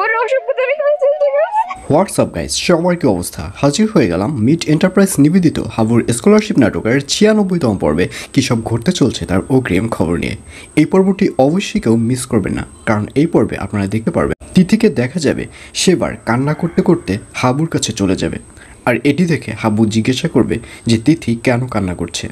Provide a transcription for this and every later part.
ওর WhatsApp guys সবার কি অবস্থা? হাজির হয়ে গেলাম এন্টারপ্রাইজ নিবেদিত হাবুর স্কলারশিপ নাটকের ছিয়ানব্বইতম পর্বে। কী সব ঘটতে চলছে তার অগ্রিম খবর নিয়ে। এই পর্বটি অবশ্যই কেউ মিস করবেন না, কারণ এই পর্বে আপনারা দেখতে পারবেন তিথিকে দেখা যাবে সেবার কান্না করতে করতে হাবুর কাছে চলে যাবে। আর এটি দেখে হাবু জিজ্ঞাসা করবে যে তিথি কেন কান্না করছে।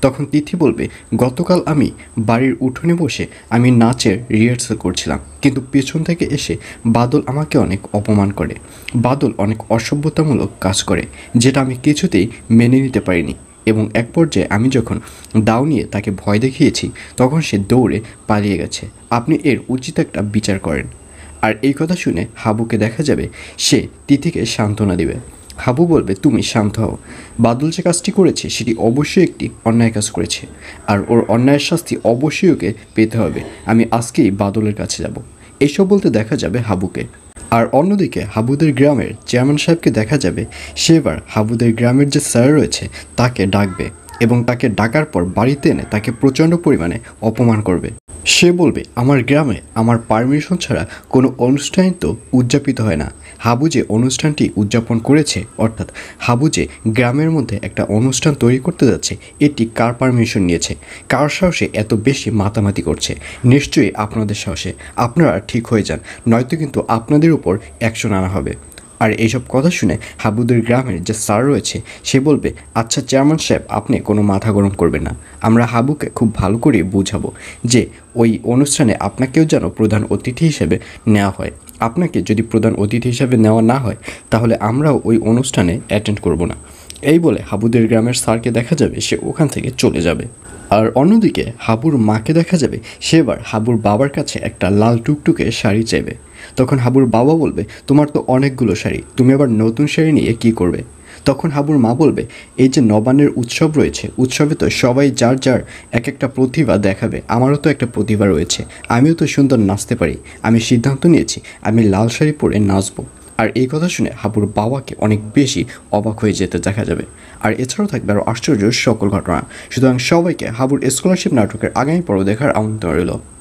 তখন তিথি বলবে, গতকাল আমি বাড়ির উঠোনে বসে আমি নাচের রিহার্সাল করছিলাম, কিন্তু পেছন থেকে এসে বাদল আমাকে অনেক অপমান করে। বাদল অনেক অসভ্যতামূলক কাজ করে, যেটা আমি কিছুতেই মেনে নিতে পারিনি। এবং এক পর্যায়ে আমি যখন দাও নিয়ে তাকে ভয় দেখিয়েছি, তখন সে দৌড়ে পালিয়ে গেছে। আপনি এর উচিত একটা বিচার করেন। আর এই কথা শুনে হাবুকে দেখা যাবে, সে তিথিকে সান্ত্বনা দিবে। হাবু বলবে, তুমি শান্ত হও। বাদল যে কাজটি করেছে, সেটি অবশ্যই একটি অন্যায় কাজ করেছে। আর ওর অন্যায়ের শাস্তি অবশ্যই ওকে পেতে হবে। আমি আজকেই বাদলের কাছে যাব। এইসব বলতে দেখা যাবে হাবুকে। আর অন্যদিকে, হাবুদের গ্রামের চেয়ারম্যান সাহেবকে দেখা যাবে, সে এবার হাবুদের গ্রামের যে স্যার রয়েছে, তাকে ডাকবে এবং তাকে ডাকার পর বাড়িতে এনে তাকে প্রচণ্ড পরিমাণে অপমান করবে। সে বলবে, আমার গ্রামে আমার পারমিশন ছাড়া কোনো অনুষ্ঠান তো উদযাপিত হয় না। হাবু যে অনুষ্ঠানটি উদযাপন করেছে। অর্থাৎ হাবু যে গ্রামের মধ্যে একটা অনুষ্ঠান তৈরি করতে যাচ্ছে। এটি কার পারমিশন নিয়েছে? কার সাহসে এত বেশি মাতামাতি করছে? নিশ্চয়ই আপনাদের সাহসে। আপনারা ঠিক হয়ে যান। নয়তো কিন্তু আপনাদের উপর অ্যাকশন আনা হবে। আর এইসব কথা শুনে হাবুদের গ্রামের যে স্যার রয়েছে, সে বলবে আচ্ছা চেয়ারম্যান সাহেব, আপনি কোনো মাথা গরম করবেন না। আমরা হাবুকে খুব ভালো করে বুঝাবো যে ওই অনুষ্ঠানে আপনাকেও যেন প্রধান অতিথি হিসেবে নেওয়া হয়। আপনাকে যদি প্রধান অতিথি হিসাবে নেওয়া না হয়, তাহলে আমরাও ওই অনুষ্ঠানে অ্যাটেন্ড করব না। এই বলে হাবুদের গ্রামের স্যারকে দেখা যাবে, সে ওখান থেকে চলে যাবে। আর অন্যদিকে হাবুর মাকে দেখা যাবে সেবার হাবুর বাবার কাছে একটা লাল টুকটুকে শাড়ি চাইবে। তখন হাবুর বাবা বলবে, তোমার তো অনেকগুলো শাড়ি, তুমি আবার নতুন শাড়ি নিয়ে কি করবে? তখন হাবুর মা বলবে, এই যে নবান্নের উৎসব রয়েছে, উৎসবে তো সবাই যার যার এক একটা প্রতিভা দেখাবে, আমারও তো একটা প্রতিভা রয়েছে, আমিও তো সুন্দর নাচতে পারি, আমি সিদ্ধান্ত নিয়েছি, আমি লাল শাড়ি পরে নাচবো। আর এই কথা শুনে হাবুর বাবাকে অনেক বেশি অবাক হয়ে যেতে দেখা যাবে। আর এছাড়াও থাকবে আরও আশ্চর্য সকল ঘটনা। সুতরাং সবাইকে হাবুর স্কলারশিপ নাটকের আগামী পর্ব দেখার আমন্ত্রণ রইল।